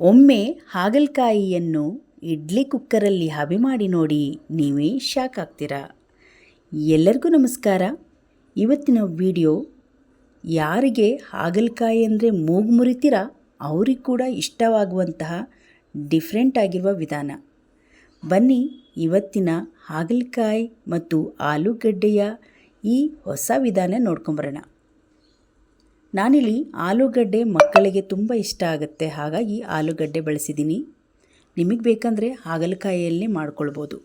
ಒಮ್ಮೆ ಹಾಗಲಕಾಯಿಯನ್ನು ಇಡ್ಲಿ ಕುಕ್ಕರಲ್ಲಿ ಹಬೆ ಮಾಡಿ ನೋಡಿ ನೀವೇ ಶಾಕ್ ಆಗ್ತೀರಾ. ಎಲ್ಲರಿಗೂ ನಮಸ್ಕಾರ. ಇವತ್ತಿನ ವಿಡಿಯೋ, ಯಾರಿಗೆ ಹಾಗಲಕಾಯಿ ಅಂದರೆ ಮೂಗು ಮುರಿತೀರ? ಅವ್ರಿಗೆ ಕೂಡ ಇಷ್ಟವಾಗುವಂತಹ ಡಿಫ್ರೆಂಟ್ ಆಗಿರುವ ವಿಧಾನ. ಬನ್ನಿ, ಇವತ್ತಿನ ಹಾಗಲಕಾಯಿ ಮತ್ತು ಆಲೂಗಡ್ಡೆಯ ಈ ಹೊಸ ವಿಧಾನ ನೋಡ್ಕೊಂಬರೋಣ. ನಾನಿಲ್ಲಿ ಆಲೂಗಡ್ಡೆ ಮಕ್ಕಳಿಗೆ ತುಂಬ ಇಷ್ಟ ಆಗುತ್ತೆ, ಹಾಗಾಗಿ ಆಲೂಗಡ್ಡೆ ಬಳಸಿದ್ದೀನಿ. ನಿಮಗೆ ಬೇಕಂದರೆ ಹಾಗಲಕಾಯಿಯಲ್ಲಿ ಮಾಡ್ಕೊಳ್ಬೋದು.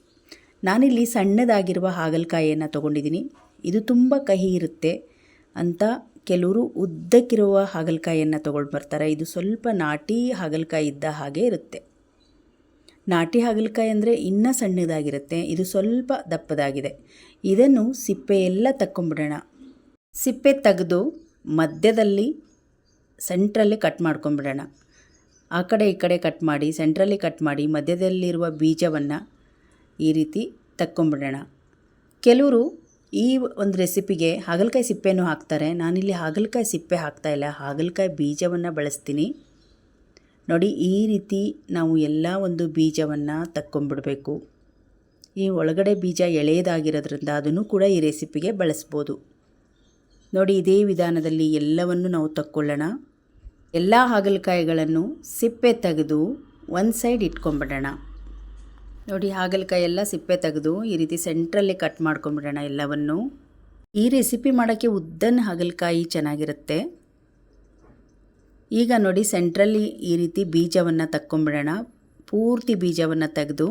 ನಾನಿಲ್ಲಿ ಸಣ್ಣದಾಗಿರುವ ಹಾಗಲಕಾಯಿಯನ್ನು ತೊಗೊಂಡಿದ್ದೀನಿ. ಇದು ತುಂಬ ಕಹಿ ಇರುತ್ತೆ ಅಂತ ಕೆಲವರು ಉದ್ದಕ್ಕಿರುವ ಹಾಗಲಕಾಯಿಯನ್ನು ತೊಗೊಂಡು ಬರ್ತಾರೆ. ಇದು ಸ್ವಲ್ಪ ನಾಟಿ ಹಾಗಲಕಾಯಿ ಇದ್ದ ಹಾಗೆ ಇರುತ್ತೆ. ನಾಟಿ ಹಾಗಲಕಾಯಿ ಅಂದರೆ ಇನ್ನೂ ಸಣ್ಣದಾಗಿರುತ್ತೆ, ಇದು ಸ್ವಲ್ಪ ದಪ್ಪದಾಗಿದೆ. ಇದನ್ನು ಸಿಪ್ಪೆ ಎಲ್ಲ ತಕ್ಕೊಂಬಿಡೋಣ ಸಿಪ್ಪೆ ತೆಗೆದು ಮಧ್ಯದಲ್ಲಿ ಸೆಂಟ್ರಲ್ಲಿ ಕಟ್ ಮಾಡ್ಕೊಂಬಿಡೋಣ. ಆ ಕಡೆ ಈ ಕಡೆ ಕಟ್ ಮಾಡಿ ಸೆಂಟ್ರಲ್ಲಿ ಕಟ್ ಮಾಡಿ, ಮಧ್ಯದಲ್ಲಿರುವ ಬೀಜವನ್ನು ಈ ರೀತಿ ತಕ್ಕೊಂಬಿಡೋಣ. ಕೆಲವರು ಈ ಒಂದು ರೆಸಿಪಿಗೆ ಹಾಗಲಕಾಯಿ ಸಿಪ್ಪೆನೂ ಹಾಕ್ತಾರೆ. ನಾನಿಲ್ಲಿ ಹಾಗಲಕಾಯಿ ಸಿಪ್ಪೆ ಹಾಕ್ತಾಯಿಲ್ಲ ಹಾಗಲಕಾಯಿ ಬೀಜವನ್ನು ಬಳಸ್ತೀನಿ. ನೋಡಿ, ಈ ರೀತಿ ನಾವು ಎಲ್ಲ ಒಂದು ಬೀಜವನ್ನು ತಕ್ಕೊಂಬಿಡಬೇಕು. ಈ ಒಳಗಡೆ ಬೀಜ ಎಳೆಯದಾಗಿರೋದ್ರಿಂದ ಅದನ್ನು ಕೂಡ ಈ ರೆಸಿಪಿಗೆ ಬಳಸ್ಬೋದು. ನೋಡಿ, ಇದೇ ವಿಧಾನದಲ್ಲಿ ಎಲ್ಲವನ್ನು ನಾವು ತಕ್ಕೊಳ್ಳೋಣ. ಎಲ್ಲ ಹಾಗಲಕಾಯಿಗಳನ್ನು ಸಿಪ್ಪೆ ತೆಗೆದು ಒಂದು ಸೈಡ್ ಇಟ್ಕೊಂಬಿಡೋಣ. ನೋಡಿ ಹಾಗಲಕಾಯಿ ಎಲ್ಲ ಸಿಪ್ಪೆ ತೆಗೆದು ಈ ರೀತಿ ಸೆಂಟ್ರಲ್ಲಿ ಕಟ್ ಮಾಡ್ಕೊಂಬಿಡೋಣ ಎಲ್ಲವನ್ನು. ಈ ರೆಸಿಪಿ ಮಾಡೋಕ್ಕೆ ಉದ್ದನ ಹಾಗಲಕಾಯಿ ಚೆನ್ನಾಗಿರುತ್ತೆ. ಈಗ ನೋಡಿ, ಸೆಂಟ್ರಲ್ಲಿ ಈ ರೀತಿ ಬೀಜವನ್ನು ತಕ್ಕೊಂಬಿಡೋಣ. ಪೂರ್ತಿ ಬೀಜವನ್ನು ತೆಗೆದು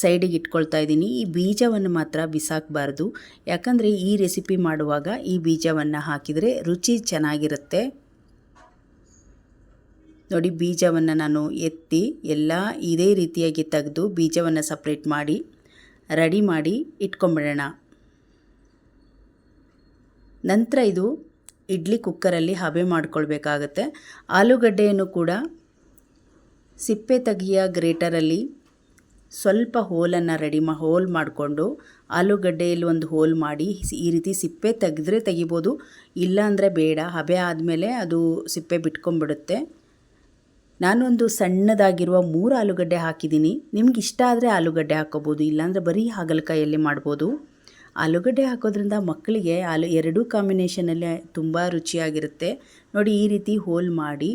ಸೈಡಿಗೆ ಇಟ್ಕೊಳ್ತಾ ಇದ್ದೀನಿ. ಈ ಬೀಜವನ್ನು ಮಾತ್ರ ಬಿಸಾಕಬಾರ್ದು. ಯಾಕಂದರೆ ಈ ರೆಸಿಪಿ ಮಾಡುವಾಗ ಈ ಬೀಜವನ್ನು ಹಾಕಿದರೆ ರುಚಿ ಚೆನ್ನಾಗಿರುತ್ತೆ. ನೋಡಿ, ಬೀಜವನ್ನು ನಾನು ಎತ್ತಿ ಎಲ್ಲ ಇದೇ ರೀತಿಯಾಗಿ ತೆಗೆದು ಬೀಜವನ್ನು ಸಪ್ರೇಟ್ ಮಾಡಿ, ರೆಡಿ ಮಾಡಿ ಇಟ್ಕೊಂಬಿಡೋಣ. ನಂತರ ಇದು ಇಡ್ಲಿ ಕುಕ್ಕರಲ್ಲಿ ಹಬೆ ಮಾಡ್ಕೊಳ್ಬೇಕಾಗತ್ತೆ. ಆಲೂಗಡ್ಡೆಯನ್ನು ಕೂಡ ಸಿಪ್ಪೆ ತೆಗಿಯ ಗ್ರೇಟರಲ್ಲಿ ಸ್ವಲ್ಪ ಹೋಲನ್ನು ರೆಡಿ ಮಾ, ಹೋಲ್ ಮಾಡಿಕೊಂಡು ಆಲೂಗಡ್ಡೆಯಲ್ಲಿ ಒಂದು ಹೋಲ್ ಮಾಡಿ ಈ ರೀತಿ ಸಿಪ್ಪೆ ತೆಗೆದ್ರೆ ತೆಗಿಬೋದು. ಇಲ್ಲಾಂದರೆ ಬೇಡ. ಹಬೆ ಆದಮೇಲೆ ಅದು ಸಿಪ್ಪೆ ಬಿಟ್ಕೊಂಡ್ಬಿಡುತ್ತೆ. ನಾನೊಂದು ಸಣ್ಣದಾಗಿರುವ ಮೂರು ಆಲೂಗಡ್ಡೆ ಹಾಕಿದ್ದೀನಿ. ನಿಮ್ಗೆ ಇಷ್ಟ ಆದರೆ ಆಲೂಗಡ್ಡೆ ಹಾಕೋಬೋದು. ಇಲ್ಲಾಂದರೆ ಬರೀ ಹಾಗಲಕಾಯಲ್ಲಿ ಮಾಡ್ಬೋದು. ಆಲೂಗಡ್ಡೆ ಹಾಕೋದ್ರಿಂದ ಮಕ್ಕಳಿಗೆ ಆಲು, ಎರಡೂ ಕಾಂಬಿನೇಷನಲ್ಲಿ ತುಂಬ ರುಚಿಯಾಗಿರುತ್ತೆ. ನೋಡಿ ಈ ರೀತಿ ಹೋಲ್ ಮಾಡಿ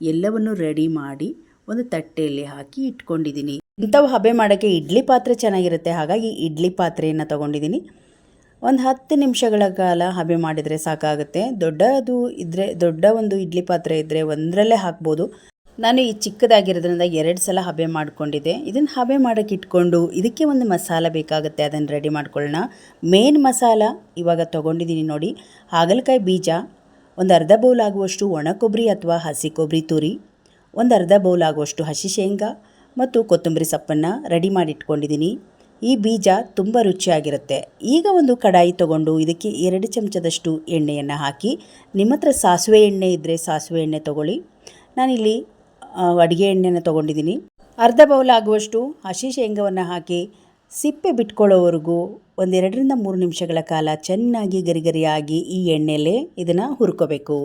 ಎಲ್ಲವನ್ನು ರೆಡಿ ಮಾಡಿ ಒಂದು ತಟ್ಟೆಯಲ್ಲಿ ಹಾಕಿ ಇಟ್ಕೊಂಡಿದ್ದೀನಿ. ಇಂಥವು ಹಬೆ ಮಾಡೋಕ್ಕೆ ಇಡ್ಲಿ ಪಾತ್ರೆ ಚೆನ್ನಾಗಿರುತ್ತೆ, ಹಾಗಾಗಿ ಇಡ್ಲಿ ಪಾತ್ರೆಯನ್ನು ತೊಗೊಂಡಿದ್ದೀನಿ. ಒಂದು ಹತ್ತು ನಿಮಿಷಗಳ ಕಾಲ ಹಬೆ ಮಾಡಿದರೆ ಸಾಕಾಗುತ್ತೆ. ದೊಡ್ಡದು ಇದ್ದರೆ ದೊಡ್ಡ ಒಂದು ಇಡ್ಲಿ ಪಾತ್ರೆ ಇದ್ದರೆ ಒಂದರಲ್ಲೇ ಹಾಕ್ಬೋದು. ನಾನು ಈ ಚಿಕ್ಕದಾಗಿರೋದ್ರಿಂದ ಎರಡು ಸಲ ಹಬೆ ಮಾಡಿಕೊಂಡಿದ್ದೆ. ಇದನ್ನು ಹಬೆ ಮಾಡೋಕ್ಕೆ ಇಟ್ಕೊಂಡು ಇದಕ್ಕೆ ಒಂದು ಮಸಾಲ ಬೇಕಾಗುತ್ತೆ, ಅದನ್ನು ರೆಡಿ ಮಾಡ್ಕೊಳ್ಳೋಣ. ಮೇನ್ ಮಸಾಲ ಇವಾಗ ತೊಗೊಂಡಿದ್ದೀನಿ ನೋಡಿ. ಹಾಗಲಕಾಯಿ ಬೀಜ, ಒಂದು ಅರ್ಧ ಬೌಲ್ ಆಗುವಷ್ಟು ಒಣ ಕೊಬ್ಬರಿ ಅಥವಾ ಹಸಿ ಕೊಬ್ಬರಿ ತುರಿ ಒಂದು ಅರ್ಧ ಬೌಲ್ ಆಗುವಷ್ಟು ಹಸಿ ಶೇಂಗಾ ಮತ್ತು ಕೊತ್ತಂಬರಿ ಸೊಪ್ಪನ್ನು ರೆಡಿ ಮಾಡಿ ಇಟ್ಕೊಂಡಿದ್ದೀನಿ ಈ ಬೀಜ ತುಂಬ ರುಚಿಯಾಗಿರುತ್ತೆ. ಈಗ ಒಂದು ಕಡಾಯಿ ತಗೊಂಡು ಇದಕ್ಕೆ ಎರಡು ಚಮಚದಷ್ಟು ಎಣ್ಣೆಯನ್ನು ಹಾಕಿ, ನಿಮ್ಮ ಹತ್ರ ಸಾಸಿವೆ ಎಣ್ಣೆ ಇದ್ದರೆ ಸಾಸಿವೆ ಎಣ್ಣೆ ತಗೊಳ್ಳಿ. ನಾನಿಲ್ಲಿ ಅಡುಗೆ ಎಣ್ಣೆನ ತೊಗೊಂಡಿದ್ದೀನಿ ಅರ್ಧ ಬೌಲ್ ಆಗುವಷ್ಟು ಹಸಿ ಶೇಂಗವನ್ನು ಹಾಕಿ, ಸಿಪ್ಪೆ ಬಿಟ್ಕೊಳ್ಳೋವರೆಗೂ ಒಂದೆರಡರಿಂದ ಮೂರು ನಿಮಿಷಗಳ ಕಾಲ ಚೆನ್ನಾಗಿ ಗರಿಗರಿಯಾಗಿ ಈ ಎಣ್ಣೆಲೇ ಇದನ್ನು ಹುರ್ಕೋಬೇಕು.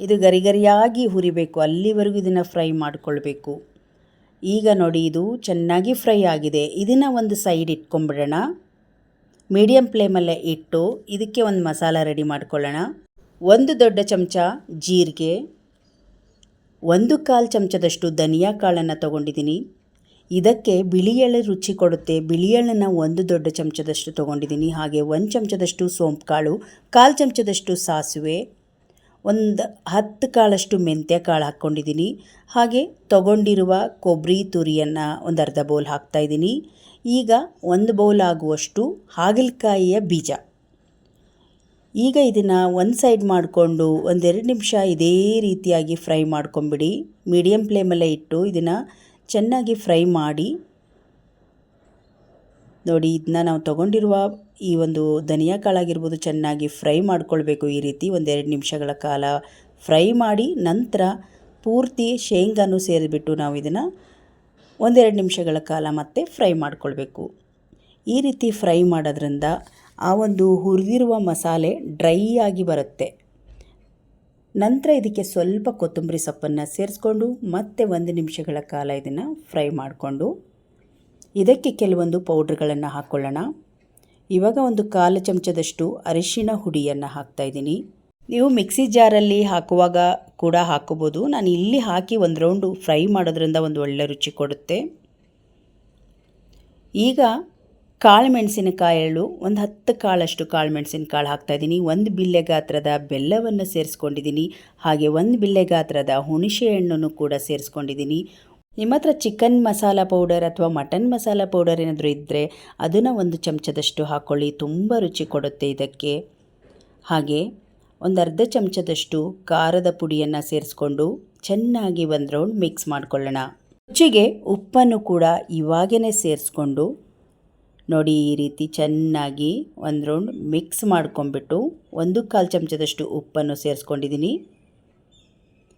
ಇದು ಗರಿಗರಿಯಾಗಿ ಹುರಿಬೇಕು. ಅಲ್ಲಿವರೆಗೂ ಇದನ್ನು ಫ್ರೈ ಮಾಡಿಕೊಳ್ಬೇಕು. ಈಗ ನೋಡಿ, ಇದು ಚೆನ್ನಾಗಿ ಫ್ರೈ ಆಗಿದೆ. ಇದನ್ನು ಒಂದು ಸೈಡ್ ಇಟ್ಕೊಂಬಿಡೋಣ ಮೀಡಿಯಂ ಫ್ಲೇಮಲ್ಲೇ ಇಟ್ಟು ಇದಕ್ಕೆ ಒಂದು ಮಸಾಲ ರೆಡಿ ಮಾಡ್ಕೊಳ್ಳೋಣ. ಒಂದು ದೊಡ್ಡ ಚಮಚ ಜೀರಿಗೆ. ಒಂದು ಕಾಲು ಚಮಚದಷ್ಟು ಧನಿಯಾ ಕಾಳನ್ನು ತೊಗೊಂಡಿದ್ದೀನಿ. ಇದಕ್ಕೆ ಬಿಳಿ ಎಳ್ಳು ರುಚಿ ಕೊಡುತ್ತೆ. ಬಿಳಿ ಎಳ್ಳನ್ನು ಒಂದು ದೊಡ್ಡ ಚಮಚದಷ್ಟು ತೊಗೊಂಡಿದ್ದೀನಿ. ಹಾಗೆ ಒಂದು ಚಮಚದಷ್ಟು ಸೋಂಪು ಕಾಳು ಕಾಲು ಚಮಚದಷ್ಟು ಸಾಸಿವೆ ಒಂದು ಹತ್ತು ಕಾಳಷ್ಟು ಮೆಂತ್ಯ ಕಾಳು ಹಾಕ್ಕೊಂಡಿದ್ದೀನಿ. ಹಾಗೆ ತಗೊಂಡಿರುವ ಕೊಬ್ಬರಿ ತುರಿಯನ್ನು ಒಂದು ಅರ್ಧ ಬೌಲ್ ಹಾಕ್ತಾಯಿದ್ದೀನಿ ಈಗ ಒಂದು ಬೌಲ್ ಆಗುವಷ್ಟು ಹಾಗಲಕಾಯಿಯ ಬೀಜ. ಈಗ ಇದನ್ನು ಒಂದು ಸೈಡ್ ಮಾಡಿಕೊಂಡು ಒಂದೆರಡು ನಿಮಿಷ ಇದೇ ರೀತಿಯಾಗಿ ಫ್ರೈ ಮಾಡ್ಕೊಂಬಿಡಿ. ಮೀಡಿಯಮ್ ಫ್ಲೇಮಲ್ಲೇ ಇಟ್ಟು ಇದನ್ನು ಚೆನ್ನಾಗಿ ಫ್ರೈ ಮಾಡಿ ನೋಡಿ ಇದನ್ನ ನಾವು ತೊಗೊಂಡಿರುವ ಈ ಒಂದು ಧನಿಯಾ ಕಾಳಾಗಿರ್ಬೋದು ಚೆನ್ನಾಗಿ ಫ್ರೈ ಮಾಡ್ಕೊಳ್ಬೇಕು ಈ ರೀತಿ ಒಂದೆರಡು ನಿಮಿಷಗಳ ಕಾಲ ಫ್ರೈ ಮಾಡಿ ನಂತರ ಪೂರ್ತಿ ಶೇಂಗಾನು ಸೇರಿಬಿಟ್ಟು ನಾವು ಇದನ್ನು ಒಂದೆರಡು ನಿಮಿಷಗಳ ಕಾಲ ಮತ್ತೆ ಫ್ರೈ ಮಾಡ್ಕೊಳ್ಬೇಕು. ಈ ರೀತಿ ಫ್ರೈ ಮಾಡೋದ್ರಿಂದ ಆ ಒಂದು ಹುರಿದಿರುವ ಮಸಾಲೆ ಡ್ರೈ ಆಗಿ ಬರುತ್ತೆ. ನಂತರ ಇದಕ್ಕೆ ಸ್ವಲ್ಪ ಕೊತ್ತಂಬರಿ ಸೊಪ್ಪನ್ನು ಸೇರಿಸ್ಕೊಂಡು ಮತ್ತೆ ಒಂದು ನಿಮಿಷಗಳ ಕಾಲ ಇದನ್ನು ಫ್ರೈ ಮಾಡಿಕೊಂಡು ಇದಕ್ಕೆ ಕೆಲವೊಂದು ಪೌಡ್ರ್ಗಳನ್ನು ಹಾಕ್ಕೊಳ್ಳೋಣ ಇವಾಗ ಒಂದು ಕಾಲು ಚಮಚದಷ್ಟು ಅರಿಶಿಣ ಹುಡಿಯನ್ನು ಹಾಕ್ತಾ ಇದ್ದೀನಿ. ನೀವು ಮಿಕ್ಸಿ ಜಾರಲ್ಲಿ ಹಾಕುವಾಗ ಕೂಡ ಹಾಕೋಬೋದು ನಾನು ಇಲ್ಲಿ ಹಾಕಿ ಒಂದು ರೌಂಡು ಫ್ರೈ ಮಾಡೋದ್ರಿಂದ ಒಂದು ಒಳ್ಳೆ ರುಚಿ ಕೊಡುತ್ತೆ. ಈಗ ಕಾಳು ಮೆಣಸಿನಕಾಯಳು ಒಂದು ಹತ್ತು ಕಾಳಷ್ಟು ಕಾಳು ಮೆಣಸಿನಕಾಳು ಹಾಕ್ತಾಯಿದ್ದೀನಿ ಒಂದು ಬಿಲ್ಲೆ ಗಾತ್ರದ ಬೆಲ್ಲವನ್ನು ಸೇರಿಸ್ಕೊಂಡಿದ್ದೀನಿ. ಹಾಗೆ ಒಂದು ಬಿಲ್ಲೆ ಗಾತ್ರದ ಹುಣಸೆ ಹಣ್ಣನ್ನು ಕೂಡ ಸೇರಿಸ್ಕೊಂಡಿದ್ದೀನಿ. ನಿಮ್ಮ ಹತ್ರ ಚಿಕನ್ ಮಸಾಲ ಪೌಡರ್ ಅಥವಾ ಮಟನ್ ಮಸಾಲ ಪೌಡರ್ ಏನಾದರೂ ಇದ್ದರೆ ಅದನ್ನು ಒಂದು ಚಮಚದಷ್ಟು ಹಾಕ್ಕೊಳ್ಳಿ ತುಂಬ ರುಚಿ ಕೊಡುತ್ತೆ ಇದಕ್ಕೆ. ಹಾಗೆ ಒಂದು ಅರ್ಧ ಚಮಚದಷ್ಟು ಖಾರದ ಪುಡಿಯನ್ನು ಸೇರಿಸ್ಕೊಂಡು ಚೆನ್ನಾಗಿ ಒಂದು ರೌಂಡ್ ಮಿಕ್ಸ್ ಮಾಡ್ಕೊಳ್ಳೋಣ. ರುಚಿಗೆ ಉಪ್ಪನ್ನು ಕೂಡ ಇವಾಗೇ ಸೇರಿಸ್ಕೊಂಡು ನೋಡಿ ಈ ರೀತಿ ಚೆನ್ನಾಗಿ ಒಂದು ರೌಂಡ್ ಮಿಕ್ಸ್ ಮಾಡ್ಕೊಂಬಿಟ್ಟು ಒಂದು ಕಾಲು ಚಮಚದಷ್ಟು ಉಪ್ಪನ್ನು ಸೇರಿಸ್ಕೊಂಡಿದ್ದೀನಿ.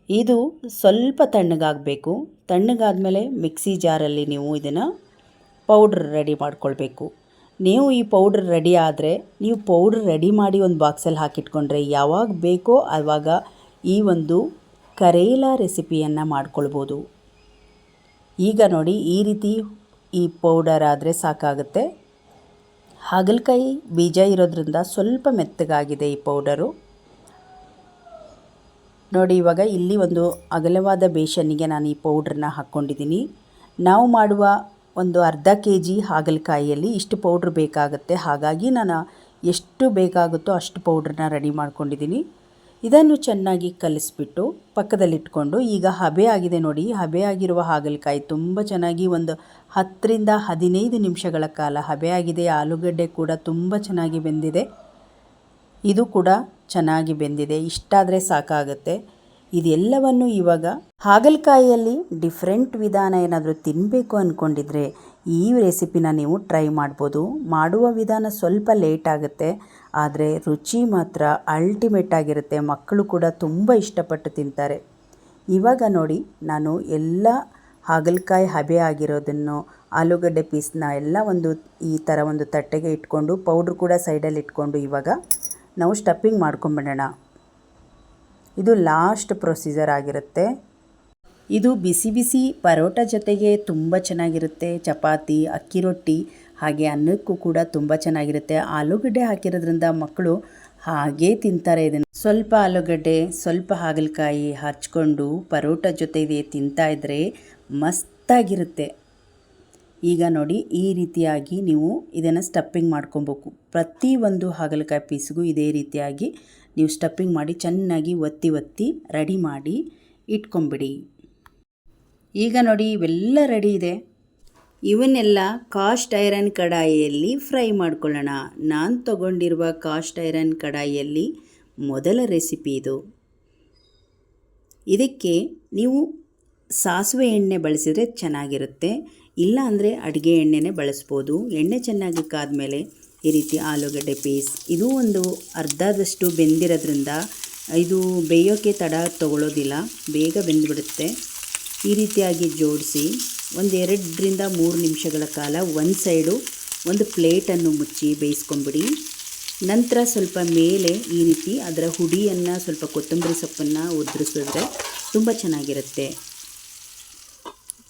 ಇದು ಸ್ವಲ್ಪ ತಣ್ಣಗಾಗಬೇಕು. ತಣ್ಣಗಾದಮೇಲೆ ಮಿಕ್ಸಿ ಜಾರಲ್ಲಿ ನೀವು ಇದನ್ನು ಪೌಡ್ರ್ ರೆಡಿ ಮಾಡ್ಕೊಳ್ಬೇಕು. ನೀವು ಈ ಪೌಡ್ರ್ ರೆಡಿ ಆದರೆ ನೀವು ಪೌಡ್ರ್ ರೆಡಿ ಮಾಡಿ ಒಂದು ಬಾಕ್ಸಲ್ಲಿ ಹಾಕಿಟ್ಕೊಂಡ್ರೆ ಯಾವಾಗ ಬೇಕೋ ಆವಾಗ ಈ ಒಂದು ಕರೇಲ ರೆಸಿಪಿಯನ್ನು ಮಾಡ್ಕೊಳ್ಬೋದು. ಈಗ ನೋಡಿ ಈ ರೀತಿ ಈ ಪೌಡರ್ ಆದರೆ ಸಾಕಾಗುತ್ತೆ. ಹಾಗಲಕಾಯಿ ಬೀಜ ಇರೋದ್ರಿಂದ ಸ್ವಲ್ಪ ಮೆತ್ತಗಾಗಿದೆ ಈ ಪೌಡರು. ನೋಡಿ, ಇವಾಗ ಇಲ್ಲಿ ಒಂದು ಅಗಲವಾದ ಬೇಷನ್ನಿಗೆ ನಾನು ಈ ಪೌಡ್ರನ್ನ ಹಾಕ್ಕೊಂಡಿದ್ದೀನಿ. ನಾವು ಮಾಡುವ ಒಂದು ಅರ್ಧ ಕೆ ಜಿ ಹಾಗಲಕಾಯಿಯಲ್ಲಿ ಇಷ್ಟು ಪೌಡ್ರ್ ಬೇಕಾಗುತ್ತೆ. ಹಾಗಾಗಿ ನಾನು ಎಷ್ಟು ಬೇಕಾಗುತ್ತೋ ಅಷ್ಟು ಪೌಡ್ರನ್ನ ರೆಡಿ ಮಾಡ್ಕೊಂಡಿದ್ದೀನಿ. ಇದನ್ನು ಚೆನ್ನಾಗಿ ಕಲಿಸ್ಬಿಟ್ಟು ಪಕ್ಕದಲ್ಲಿಟ್ಕೊಂಡು, ಈಗ ಹಬೆ ಆಗಿದೆ ನೋಡಿ, ಹಬೆ ಆಗಿರುವ ಹಾಗಲಕಾಯಿ ತುಂಬ ಚೆನ್ನಾಗಿ ಒಂದು ಹತ್ತರಿಂದ ಹದಿನೈದು ನಿಮಿಷಗಳ ಕಾಲ ಹಬೆ ಆಗಿದೆ. ಆಲೂಗಡ್ಡೆ ಕೂಡ ತುಂಬ ಚೆನ್ನಾಗಿ ಬೆಂದಿದೆ. ಇದು ಕೂಡ ಚೆನ್ನಾಗಿ ಬೆಂದಿದೆ, ಇಷ್ಟಾದರೆ ಸಾಕಾಗುತ್ತೆ. ಇದೆಲ್ಲವನ್ನು ಇವಾಗ ಹಾಗಲಕಾಯಿಯಲ್ಲಿ ಡಿಫ್ರೆಂಟ್ ವಿಧಾನ ಏನಾದರೂ ತಿನ್ನಬೇಕು ಅಂದ್ಕೊಂಡಿದ್ರೆ ಈ ರೆಸಿಪಿನ ನೀವು ಟ್ರೈ ಮಾಡ್ಬೋದು. ಮಾಡುವ ವಿಧಾನ ಸ್ವಲ್ಪ ಲೇಟ್ ಆಗುತ್ತೆ, ಆದರೆ ರುಚಿ ಮಾತ್ರ ಅಲ್ಟಿಮೇಟ್ ಆಗಿರುತ್ತೆ. ಮಕ್ಕಳು ಕೂಡ ತುಂಬ ಇಷ್ಟಪಟ್ಟು ತಿಂತಾರೆ. ಇವಾಗ ನೋಡಿ, ನಾನು ಎಲ್ಲ ಹಾಗಲಕಾಯಿ ಹಬೆ ಆಗಿರೋದನ್ನು, ಆಲೂಗಡ್ಡೆ ಪೀಸ್ನ ಎಲ್ಲ ಒಂದು ಈ ಥರ ಒಂದು ತಟ್ಟೆಗೆ ಇಟ್ಕೊಂಡು ಪೌಡ್ರ್ ಕೂಡ ಸೈಡಲ್ಲಿ ಇಟ್ಕೊಂಡು ಇವಾಗ ನಾವು ಸ್ಟಫಿಂಗ್ ಮಾಡ್ಕೊಂಬಿಡೋಣ ಇದು ಲಾಸ್ಟ್ ಪ್ರೊಸೀಜರ್ ಆಗಿರುತ್ತೆ. ಇದು ಬಿಸಿ ಬಿಸಿ ಪರೋಟ ಜೊತೆಗೆ ತುಂಬ ಚೆನ್ನಾಗಿರುತ್ತೆ. ಚಪಾತಿ, ಅಕ್ಕಿ ರೊಟ್ಟಿ, ಹಾಗೆ ಅನ್ನಕ್ಕೂ ಕೂಡ ತುಂಬ ಚೆನ್ನಾಗಿರುತ್ತೆ. ಆಲೂಗಡ್ಡೆ ಹಾಕಿರೋದ್ರಿಂದ ಮಕ್ಕಳು ಹಾಗೇ ತಿಂತಾರೆ ಇದನ್ನು. ಸ್ವಲ್ಪ ಆಲೂಗಡ್ಡೆ, ಸ್ವಲ್ಪ ಹಾಗಲಕಾಯಿ ಹಚ್ಕೊಂಡು ಪರೋಟ ಜೊತೆಗೆ ತಿಂತಾ ಇದ್ದರೆ ಮಸ್ತಾಗಿರುತ್ತೆ. ಈಗ ನೋಡಿ ಈ ರೀತಿಯಾಗಿ ನೀವು ಇದನ್ನು ಸ್ಟಪ್ಪಿಂಗ್ ಮಾಡ್ಕೊಬೇಕು. ಪ್ರತಿಯೊಂದು ಹಾಗಲಕಾಯಿ ಪೀಸ್ಗೂ ಇದೇ ರೀತಿಯಾಗಿ ನೀವು ಸ್ಟಪ್ಪಿಂಗ್ ಮಾಡಿ ಚೆನ್ನಾಗಿ ಒತ್ತಿ ಒತ್ತಿ ರೆಡಿ ಮಾಡಿ ಇಟ್ಕೊಂಬಿಡಿ. ಈಗ ನೋಡಿ ಇವೆಲ್ಲ ರೆಡಿ ಇದೆ. ಇವನ್ನೆಲ್ಲ ಕಾಸ್ಟ್ ಐರನ್ ಕಡಾಯಿಯಲ್ಲಿ ಫ್ರೈ ಮಾಡ್ಕೊಳ್ಳೋಣ. ನಾನು ತಗೊಂಡಿರುವ ಕಾಸ್ಟ್ ಐರನ್ ಕಡಾಯಿಯಲ್ಲಿ ಮೊದಲ ರೆಸಿಪಿ ಇದು. ಇದಕ್ಕೆ ನೀವು ಸಾಸಿವೆ ಎಣ್ಣೆ ಬಳಸಿದರೆ ಚೆನ್ನಾಗಿರುತ್ತೆ. ಇಲ್ಲ ಅಂದರೆ ಅಡುಗೆ ಎಣ್ಣೆನೇ ಬಳಸ್ಬೋದು. ಎಣ್ಣೆ ಚೆನ್ನಾಗಿ ಕಾದ್ಮೇಲೆ ಈ ರೀತಿ ಆಲೂಗಡ್ಡೆ ಪೀಸ್ ಇದು ಒಂದು ಅರ್ಧದಷ್ಟು ಬೆಂದಿರೋದ್ರಿಂದ ಇದು ಬೇಯೋಕ್ಕೆ ತಡ ತಗೊಳ್ಳೋದಿಲ್ಲ ಬೇಗ ಬೆಂದುಬಿಡುತ್ತೆ. ಈ ರೀತಿಯಾಗಿ ಜೋಡಿಸಿ ಒಂದು ಎರಡರಿಂದ ಮೂರು ನಿಮಿಷಗಳ ಕಾಲ ಒಂದು ಸೈಡು ಒಂದು ಪ್ಲೇಟನ್ನು ಮುಚ್ಚಿ ಬೇಯಿಸ್ಕೊಂಬಿಡಿ ನಂತರ ಸ್ವಲ್ಪ ಮೇಲೆ ಈ ರೀತಿ ಅದರ ಹುಡಿಯನ್ನು, ಸ್ವಲ್ಪ ಕೊತ್ತಂಬರಿ ಸೊಪ್ಪನ್ನು ಉದುರಿಸಿದ್ರೆ ತುಂಬ ಚೆನ್ನಾಗಿರುತ್ತೆ.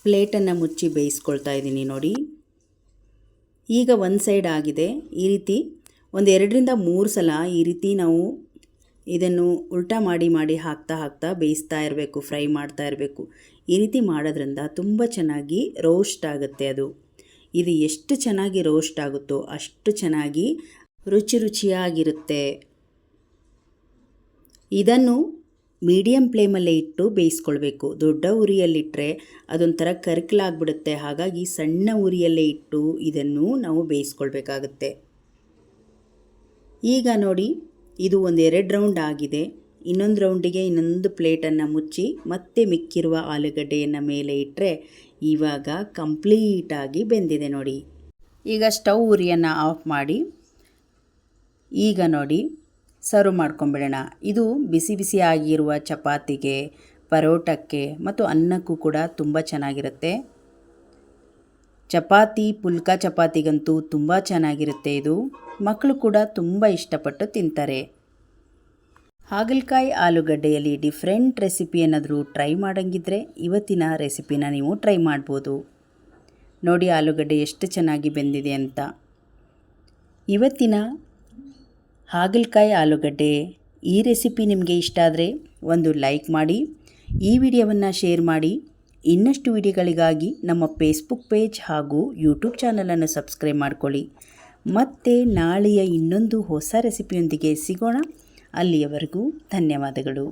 ಪ್ಲೇಟನ್ನು ಮುಚ್ಚಿ ಬೇಯಿಸ್ಕೊಳ್ತಾ ಇದ್ದೀನಿ ನೋಡಿ. ಈಗ ಒಂದು ಸೈಡ್ ಆಗಿದೆ. ಈ ರೀತಿ ಒಂದು ಎರಡರಿಂದ ಮೂರು ಸಲ ಈ ರೀತಿ ನಾವು ಇದನ್ನು ಉಲ್ಟಾ ಮಾಡಿ ಮಾಡಿ ಹಾಕ್ತಾ ಹಾಕ್ತಾ ಬೇಯಿಸ್ತಾ ಇರಬೇಕು, ಫ್ರೈ ಮಾಡ್ತಾ ಇರಬೇಕು. ಈ ರೀತಿ ಮಾಡೋದ್ರಿಂದ ತುಂಬ ಚೆನ್ನಾಗಿ ರೋಸ್ಟ್ ಆಗುತ್ತೆ ಅದು. ಇದು ಎಷ್ಟು ಚೆನ್ನಾಗಿ ರೋಸ್ಟ್ ಆಗುತ್ತೋ ಅಷ್ಟು ಚೆನ್ನಾಗಿ ರುಚಿ ರುಚಿಯಾಗಿರುತ್ತೆ. ಇದನ್ನು ಮೀಡಿಯಮ್ ಫ್ಲೇಮಲ್ಲೇ ಇಟ್ಟು ಬೇಯಿಸ್ಕೊಳ್ಬೇಕು. ದೊಡ್ಡ ಉರಿಯಲ್ಲಿಟ್ಟರೆ ಅದೊಂಥರ ಕರ್ಕಲಾಗ್ಬಿಡುತ್ತೆ. ಹಾಗಾಗಿ ಸಣ್ಣ ಉರಿಯಲ್ಲೇ ಇಟ್ಟು ಇದನ್ನು ನಾವು ಬೇಯಿಸ್ಕೊಳ್ಬೇಕಾಗತ್ತೆ. ಈಗ ನೋಡಿ, ಇದು ಒಂದು ಎರಡು ರೌಂಡ್ ಆಗಿದೆ. ಇನ್ನೊಂದು ರೌಂಡಿಗೆ ಇನ್ನೊಂದು ಪ್ಲೇಟನ್ನು ಮುಚ್ಚಿ ಮತ್ತೆ ಮಿಕ್ಕಿರುವ ಆಲೂಗಡ್ಡೆಯನ್ನು ಮೇಲೆ ಇಟ್ಟರೆ ಇವಾಗ ಕಂಪ್ಲೀಟಾಗಿ ಬೆಂದಿದೆ ನೋಡಿ. ಈಗ ಸ್ಟವ್ ಉರಿಯನ್ನು ಆಫ್ ಮಾಡಿ. ಈಗ ನೋಡಿ ಸರ್ವ್ ಮಾಡ್ಕೊಂಬಿಡೋಣ. ಇದು ಬಿಸಿ ಬಿಸಿ ಆಗಿರುವ ಚಪಾತಿಗೆ, ಪರೋಟಕ್ಕೆ ಮತ್ತು ಅನ್ನಕ್ಕೂ ಕೂಡ ತುಂಬ ಚೆನ್ನಾಗಿರುತ್ತೆ. ಚಪಾತಿ, ಪುಲ್ಕ ಚಪಾತಿಗಂತೂ ತುಂಬ ಚೆನ್ನಾಗಿರುತ್ತೆ ಇದು. ಮಕ್ಕಳು ಕೂಡ ತುಂಬ ಇಷ್ಟಪಟ್ಟು ತಿಂತಾರೆ. ಹಾಗಲಕಾಯಿ ಆಲೂಗಡ್ಡೆಯಲ್ಲಿ ಡಿಫ್ರೆಂಟ್ ರೆಸಿಪಿ ಏನಾದರೂ ಟ್ರೈ ಮಾಡಂಗಿದ್ರೆ ಇವತ್ತಿನ ರೆಸಿಪಿನ ನೀವು ಟ್ರೈ ಮಾಡ್ಬೋದು. ನೋಡಿ ಆಲೂಗಡ್ಡೆ ಎಷ್ಟು ಚೆನ್ನಾಗಿ ಬೆಂದಿದೆ ಅಂತ. ಇವತ್ತಿನ ಹಾಗಲಕಾಯಿ ಆಲೂಗಡ್ಡೆ ಈ ರೆಸಿಪಿ ನಿಮಗೆ ಇಷ್ಟ ಆದರೆ ಒಂದು ಲೈಕ್ ಮಾಡಿ, ಈ ವಿಡಿಯೋವನ್ನು ಶೇರ್ ಮಾಡಿ. ಇನ್ನಷ್ಟು ವಿಡಿಯೋಗಳಿಗಾಗಿ ನಮ್ಮ ಫೇಸ್ಬುಕ್ ಪೇಜ್ ಹಾಗೂ ಯೂಟ್ಯೂಬ್ ಚಾನಲನ್ನು ಸಬ್ಸ್ಕ್ರೈಬ್ ಮಾಡ್ಕೊಳ್ಳಿ. ಮತ್ತು ನಾಳೆಯ ಇನ್ನೊಂದು ಹೊಸ ರೆಸಿಪಿಯೊಂದಿಗೆ ಸಿಗೋಣ. ಅಲ್ಲಿಯವರೆಗೂ ಧನ್ಯವಾದಗಳು.